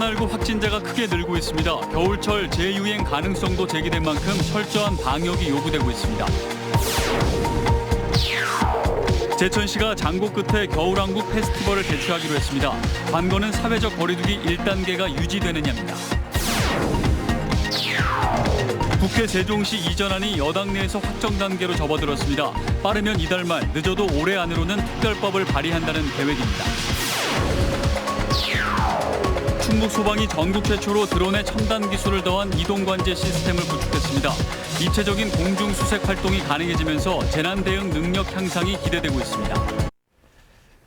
코로나19 확진자가 크게 늘고 있습니다. 겨울철 재유행 가능성도 제기된 만큼 철저한 방역이 요구되고 있습니다. 제천시가 장고 끝에 겨울왕국 페스티벌을 개최하기로 했습니다. 관건은 사회적 거리두기 1단계가 유지되느냐입니다. 국회 세종시 이전안이 여당 내에서 확정 단계로 접어들었습니다. 빠르면 이달 말, 늦어도 올해 안으로는 특별법을 발의한다는 계획입니다. 충북 소방이 전국 최초로 드론에 첨단 기술을 더한 이동 관제 시스템을 구축했습니다. 입체적인 공중 수색 활동이 가능해지면서 재난 대응 능력 향상이 기대되고 있습니다.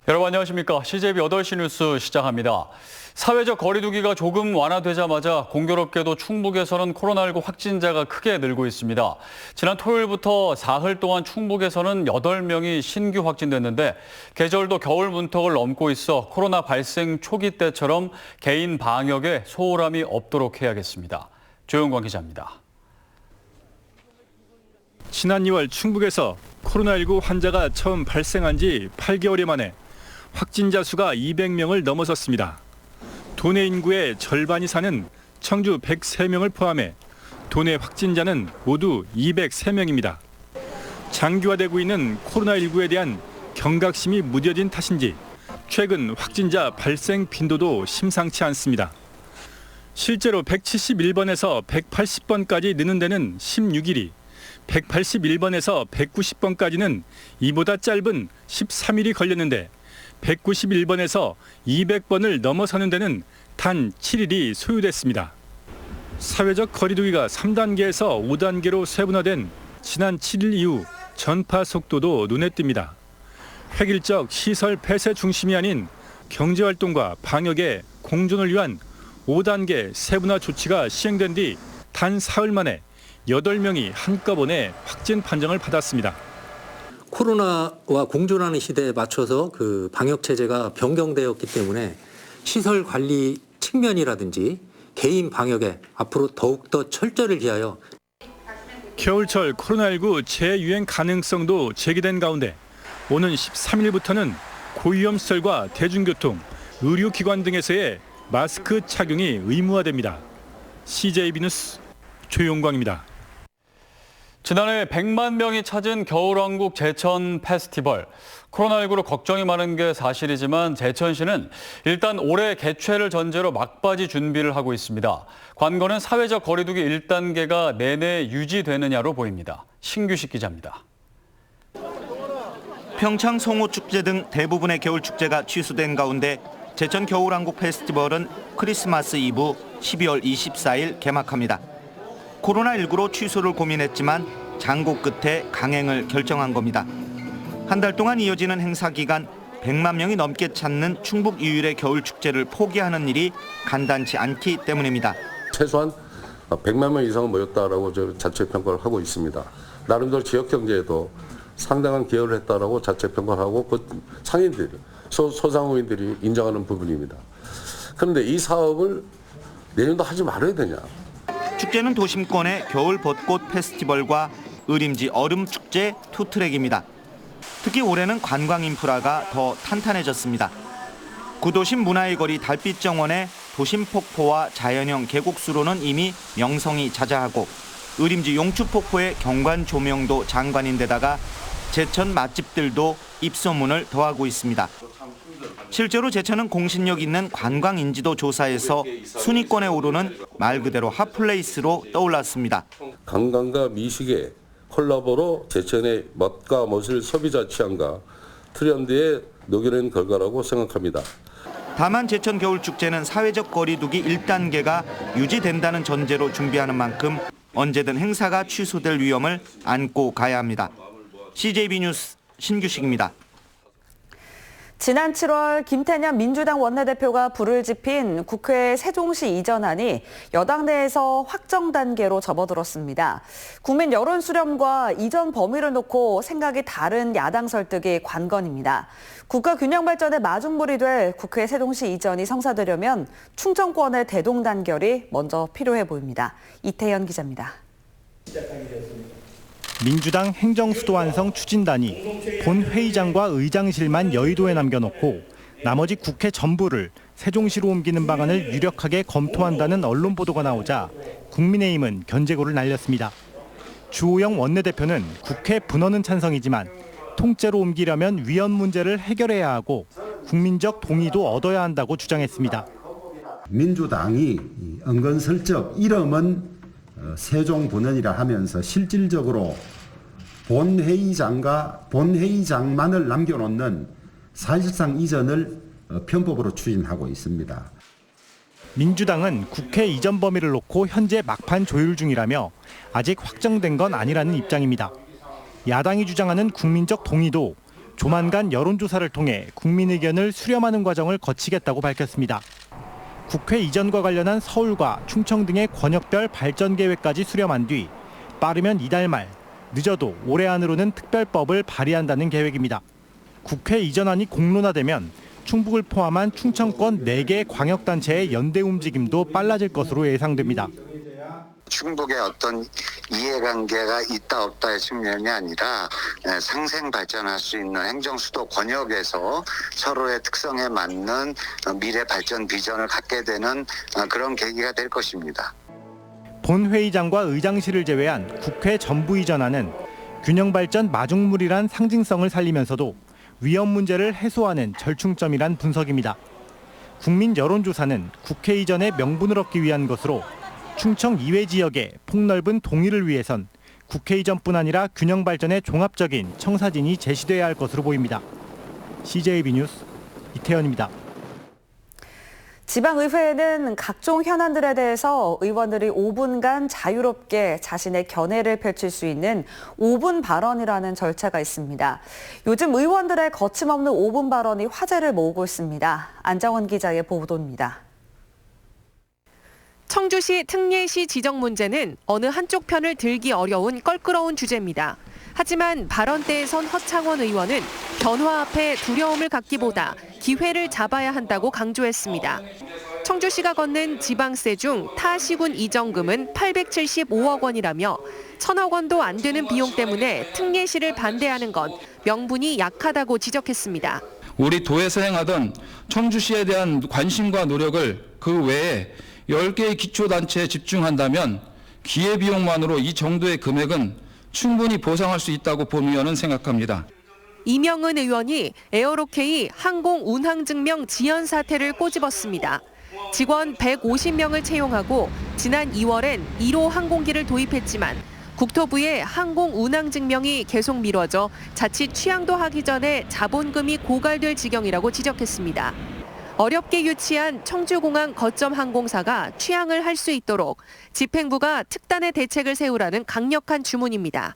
여러분 안녕하십니까? CJB 8시 뉴스 시작합니다. 사회적 거리두기가 조금 완화되자마자 공교롭게도 충북에서는 코로나19 확진자가 크게 늘고 있습니다. 지난 토요일부터 사흘 동안 충북에서는 8명이 신규 확진됐는데 계절도 겨울 문턱을 넘고 있어 코로나 발생 초기 때처럼 개인 방역에 소홀함이 없도록 해야겠습니다. 조영광 기자입니다. 지난 2월 충북에서 코로나19 환자가 처음 발생한 지 8개월여 만에 확진자 수가 200명을 넘어섰습니다. 도내 인구의 절반이 사는 청주 103명을 포함해 도내 확진자는 모두 203명입니다. 장기화되고 있는 코로나19에 대한 경각심이 무뎌진 탓인지 최근 확진자 발생 빈도도 심상치 않습니다. 실제로 171번에서 180번까지 느는 데는 16일이 181번에서 190번까지는 이보다 짧은 13일이 걸렸는데 191번에서 200번을 넘어서는 데는 단 7일이 소요됐습니다. 사회적 거리두기가 3단계에서 5단계로 세분화된 지난 7일 이후 전파 속도도 눈에 띕니다. 획일적 시설 폐쇄 중심이 아닌 경제활동과 방역의 공존을 위한 5단계 세분화 조치가 시행된 뒤 단 사흘 만에 8명이 한꺼번에 확진 판정을 받았습니다. 코로나와 공존하는 시대에 맞춰서 그 방역 체제가 변경되었기 때문에 시설 관리 측면이라든지 개인 방역에 앞으로 더욱더 철저를 기하여 겨울철 코로나19 재유행 가능성도 제기된 가운데 오는 13일부터는 고위험 시설과 대중교통, 의료기관 등에서의 마스크 착용이 의무화됩니다. CJB 뉴스 조용광입니다. 지난해 100만 명이 찾은 겨울왕국 제천 페스티벌. 코로나19로 걱정이 많은 게 사실이지만 제천시는 일단 올해 개최를 전제로 막바지 준비를 하고 있습니다. 관건은 사회적 거리두기 1단계가 내내 유지되느냐로 보입니다. 신규식 기자입니다. 평창 송호축제 등 대부분의 겨울축제가 취소된 가운데 제천 겨울왕국 페스티벌은 크리스마스 이브 12월 24일 개막합니다. 코로나19로 취소를 고민했지만 장고 끝에 강행을 결정한 겁니다. 한 달 동안 이어지는 행사 기간 100만 명이 넘게 찾는 충북 이율의 겨울 축제를 포기하는 일이 간단치 않기 때문입니다. 최소한 100만 명 이상은 모였다라고 저 자체 평가를 하고 있습니다. 나름대로 지역 경제에도 상당한 기여를 했다라고 자체 평가를 하고 그 상인들, 소, 소상공인들이 인정하는 부분입니다. 그런데 이 사업을 내년도 하지 말아야 되냐? 축제는 도심권의 겨울 벚꽃 페스티벌과 의림지 얼음 축제 투 트랙입니다. 특히 올해는 관광 인프라가 더 탄탄해졌습니다. 구도심 문화의 거리 달빛 정원의 도심 폭포와 자연형 계곡수로는 이미 명성이 자자하고 의림지 용추 폭포의 경관 조명도 장관인데다가 제천 맛집들도 입소문을 더하고 있습니다. 실제로 제천은 공신력 있는 관광 인지도 조사에서 순위권에 오르는 말 그대로 핫플레이스로 떠올랐습니다. 관광과 미식의 콜라보로 제천의 멋과 멋을 소비자 취향과 트렌드에 녹여낸 결과라고 생각합니다. 다만 제천 겨울축제는 사회적 거리두기 1단계가 유지된다는 전제로 준비하는 만큼 언제든 행사가 취소될 위험을 안고 가야 합니다. CJB 뉴스 신규식입니다. 지난 7월 김태년 민주당 원내대표가 불을 지핀 국회 세종시 이전안이 여당 내에서 확정 단계로 접어들었습니다. 국민 여론 수렴과 이전 범위를 놓고 생각이 다른 야당 설득이 관건입니다. 국가 균형 발전의 마중물이 될 국회 세종시 이전이 성사되려면 충청권의 대동 단결이 먼저 필요해 보입니다. 이태현 기자입니다. 민주당 행정수도 완성 추진단이 본 회의장과 의장실만 여의도에 남겨놓고 나머지 국회 전부를 세종시로 옮기는 방안을 유력하게 검토한다는 언론 보도가 나오자 국민의힘은 견제구를 날렸습니다. 주호영 원내대표는 국회 분원은 찬성이지만 통째로 옮기려면 위헌 문제를 해결해야 하고 국민적 동의도 얻어야 한다고 주장했습니다. 민주당이 이 은근슬쩍 이름은 어, 세종분원이라 하면서 실질적으로 본회의장과 본회의장만을 남겨놓는 사실상 이전을 어, 편법으로 추진하고 있습니다. 민주당은 국회 이전 범위를 놓고 현재 막판 조율 중이라며 아직 확정된 건 아니라는 입장입니다. 야당이 주장하는 국민적 동의도 조만간 여론조사를 통해 국민 의견을 수렴하는 과정을 거치겠다고 밝혔습니다. 국회 이전과 관련한 서울과 충청 등의 권역별 발전 계획까지 수렴한 뒤 빠르면 이달 말, 늦어도 올해 안으로는 특별법을 발의한다는 계획입니다. 국회 이전안이 공론화되면 충북을 포함한 충청권 4개 광역단체의 연대 움직임도 빨라질 것으로 예상됩니다. 충북의 어떤 이해관계가 있다 없다의 측면이 아니라 에, 상생 발전할 수 있는 행정 수도 권역에서 서로의 특성에 맞는 어, 미래 발전 비전을 갖게 되는 어, 그런 계기가 될 것입니다. 본회의장과 의장실을 제외한 국회 전부 이전안은 균형 발전 마중물이란 상징성을 살리면서도 위험 문제를 해소하는 절충점이란 분석입니다. 국민 여론조사는 국회 이전의 명분을 얻기 위한 것으로 충청 이외 지역의 폭넓은 동의를 위해선 국회 이전뿐 아니라 균형 발전의 종합적인 청사진이 제시돼야 할 것으로 보입니다. CJB 뉴스 이태현입니다. 지방의회에는 각종 현안들에 대해서 의원들이 5분간 자유롭게 자신의 견해를 펼칠 수 있는 5분 발언이라는 절차가 있습니다. 요즘 의원들의 거침없는 5분 발언이 화제를 모으고 있습니다. 안정원 기자의 보도입니다. 청주시 특례시 지정 문제는 어느 한쪽 편을 들기 어려운 껄끄러운 주제입니다. 하지만 발언대에 선 허창원 의원은 변화 앞에 두려움을 갖기보다 기회를 잡아야 한다고 강조했습니다. 청주시가 걷는 지방세 중 타 시군 이전금은 875억 원이라며 천억 원도 안 되는 비용 때문에 특례시를 반대하는 건 명분이 약하다고 지적했습니다. 우리 도에서 행하던 청주시에 대한 관심과 노력을 그 외에 10개의 기초단체에 집중한다면 기회비용만으로 이 정도의 금액은 충분히 보상할 수 있다고 본 의원은 생각합니다. 이명은 의원이 에어로케이 항공 운항 증명 지연 사태를 꼬집었습니다. 직원 150명을 채용하고 지난 2월엔 1호 항공기를 도입했지만 국토부의 항공 운항 증명이 계속 미뤄져 자칫 취향도 하기 전에 자본금이 고갈될 지경이라고 지적했습니다. 어렵게 유치한 청주공항 거점 항공사가 취향을 할 수 있도록 집행부가 특단의 대책을 세우라는 강력한 주문입니다.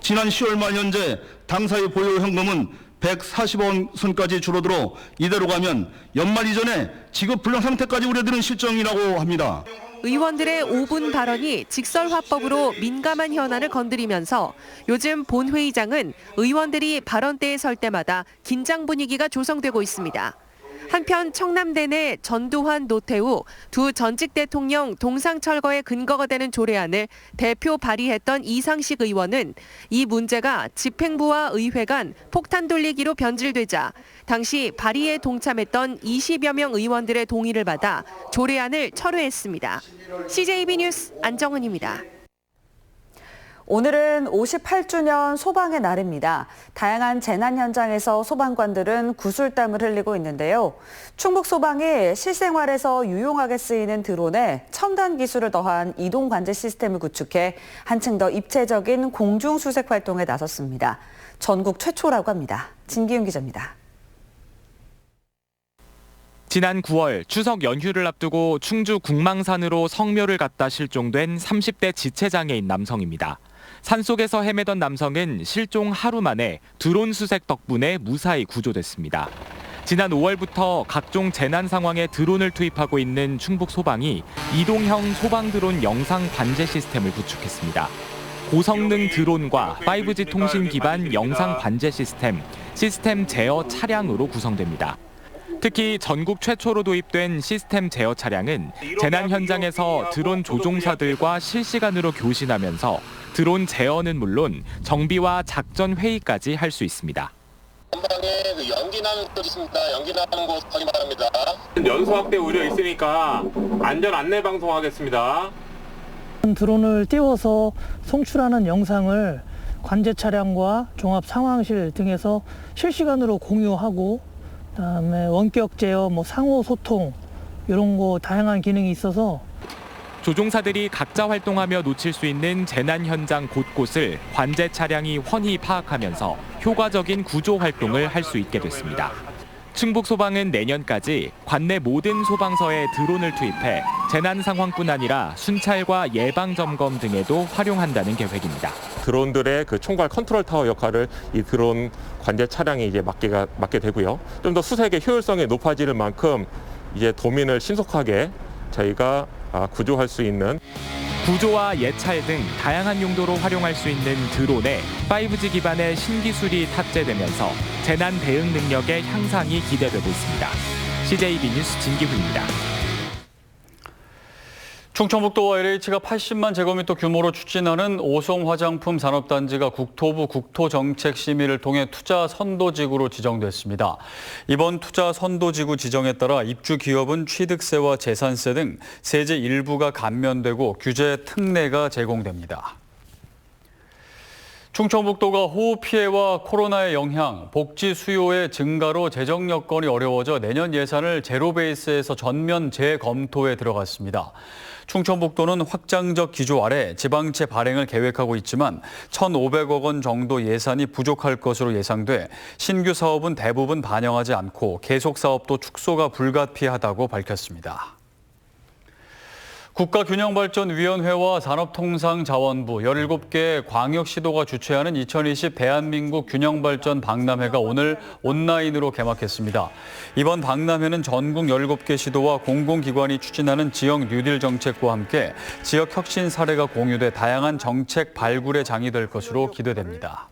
지난 10월 말 현재 당사의 보유 현금은 140원 선까지 줄어들어 이대로 가면 연말 이전에 지급 불량 상태까지 우려되는 실정이라고 합니다. 의원들의 5분 발언이 직설화법으로 민감한 현안을 건드리면서 요즘 본회의장은 의원들이 발언대에 설 때마다 긴장 분위기가 조성되고 있습니다. 한편 청남대 내 전두환, 노태우 두 전직 대통령 동상 철거의 근거가 되는 조례안을 대표 발의했던 이상식 의원은 이 문제가 집행부와 의회 간 폭탄 돌리기로 변질되자 당시 발의에 동참했던 20여 명 의원들의 동의를 받아 조례안을 철회했습니다. CJB 뉴스 안정은입니다. 오늘은 58주년 소방의 날입니다. 다양한 재난 현장에서 소방관들은 구슬땀을 흘리고 있는데요. 충북 소방이 실생활에서 유용하게 쓰이는 드론에 첨단 기술을 더한 이동 관제 시스템을 구축해 한층 더 입체적인 공중 수색 활동에 나섰습니다. 전국 최초라고 합니다. 진기윤 기자입니다. 지난 9월 추석 연휴를 앞두고 충주 국망산으로 성묘를 갔다 실종된 30대 지체장애인 남성입니다. 산속에서 헤매던 남성은 실종 하루 만에 드론 수색 덕분에 무사히 구조됐습니다. 지난 5월부터 각종 재난 상황에 드론을 투입하고 있는 충북 소방이 이동형 소방 드론 영상 관제 시스템을 구축했습니다. 고성능 드론과 5G 통신 기반 영상 관제 시스템, 시스템 제어 차량으로 구성됩니다. 특히 전국 최초로 도입된 시스템 제어 차량은 재난 현장에서 드론 조종사들과 실시간으로 교신하면서 드론 제어는 물론 정비와 작전 회의까지 할 수 있습니다. 전방에 그 연기 나는 곳 있습니다. 연기 나는 곳 확인 바랍니다. 연소 확대 우려 있으니까 안전 안내 방송 하겠습니다. 드론을 띄워서 송출하는 영상을 관제 차량과 종합 상황실 등에서 실시간으로 공유하고 그다음에 원격 제어, 뭐 상호 소통 이런 거 다양한 기능이 있어서 조종사들이 각자 활동하며 놓칠 수 있는 재난 현장 곳곳을 관제 차량이 훤히 파악하면서 효과적인 구조 활동을 할 수 있게 됐습니다. 충북 소방은 내년까지 관내 모든 소방서에 드론을 투입해 재난 상황뿐 아니라 순찰과 예방 점검 등에도 활용한다는 계획입니다. 드론들의 그 총괄 컨트롤 타워 역할을 이 드론 관제 차량이 이제 맡게가 맡게 되고요. 좀 더 수색의 효율성이 높아지는 만큼 이제 도민을 신속하게 저희가 아, 구조할 수 있는 구조와 예찰 등 다양한 용도로 활용할 수 있는 드론에 5G 기반의 신기술이 탑재되면서 재난 대응 능력의 향상이 기대되고 있습니다. CJB 뉴스 진기훈입니다. 충청북도와 LH가 80만 제곱미터 규모로 추진하는 오송 화장품 산업단지가 국토부 국토정책심의를 통해 투자 선도지구로 지정됐습니다. 이번 투자 선도지구 지정에 따라 입주 기업은 취득세와 재산세 등 세제 일부가 감면되고 규제 특례가 제공됩니다. 충청북도가 호우 피해와 코로나의 영향, 복지 수요의 증가로 재정 여건이 어려워져 내년 예산을 제로 베이스에서 전면 재검토에 들어갔습니다. 충청북도는 확장적 기조 아래 지방채 발행을 계획하고 있지만 1,500억 원 정도 예산이 부족할 것으로 예상돼 신규 사업은 대부분 반영하지 않고 계속 사업도 축소가 불가피하다고 밝혔습니다. 국가균형발전위원회와 산업통상자원부 17개 광역시도가 주최하는 2020 대한민국 균형발전 박람회가 오늘 온라인으로 개막했습니다. 이번 박람회는 전국 17개 시도와 공공기관이 추진하는 지역 뉴딜 정책과 함께 지역 혁신 사례가 공유돼 다양한 정책 발굴의 장이 될 것으로 기대됩니다.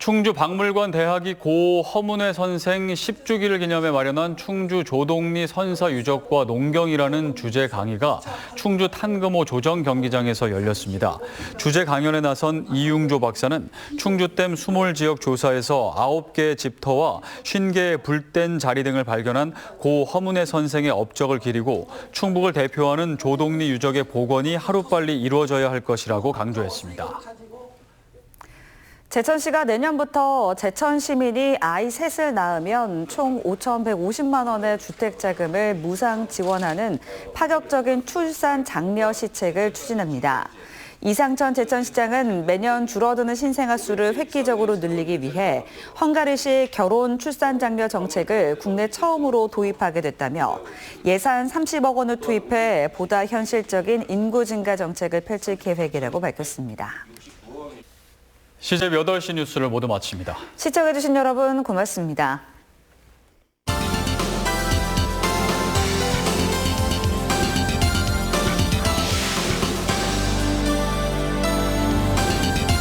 충주 박물관 대학이 고 허문회 선생 10주기를 기념해 마련한 충주 조동리 선사 유적과 농경이라는 주제 강의가 충주 탄금호 조정 경기장에서 열렸습니다. 주제 강연에 나선 이융조 박사는 충주댐 수몰 지역 조사에서 9개의 집터와 50개의 불된 자리 등을 발견한 고 허문회 선생의 업적을 기리고 충북을 대표하는 조동리 유적의 복원이 하루빨리 이루어져야 할 것이라고 강조했습니다. 제천시가 내년부터 제천 시민이 아이 셋을 낳으면 총 5,150만 원의 주택 자금을 무상 지원하는 파격적인 출산 장려 시책을 추진합니다. 이상천 제천시장은 매년 줄어드는 신생아 수를 획기적으로 늘리기 위해 헝가리식 결혼 출산 장려 정책을 국내 처음으로 도입하게 됐다며 예산 30억 원을 투입해 보다 현실적인 인구 증가 정책을 펼칠 계획이라고 밝혔습니다. 시제 8시 뉴스를 모두 마칩니다. 시청해주신 여러분 고맙습니다.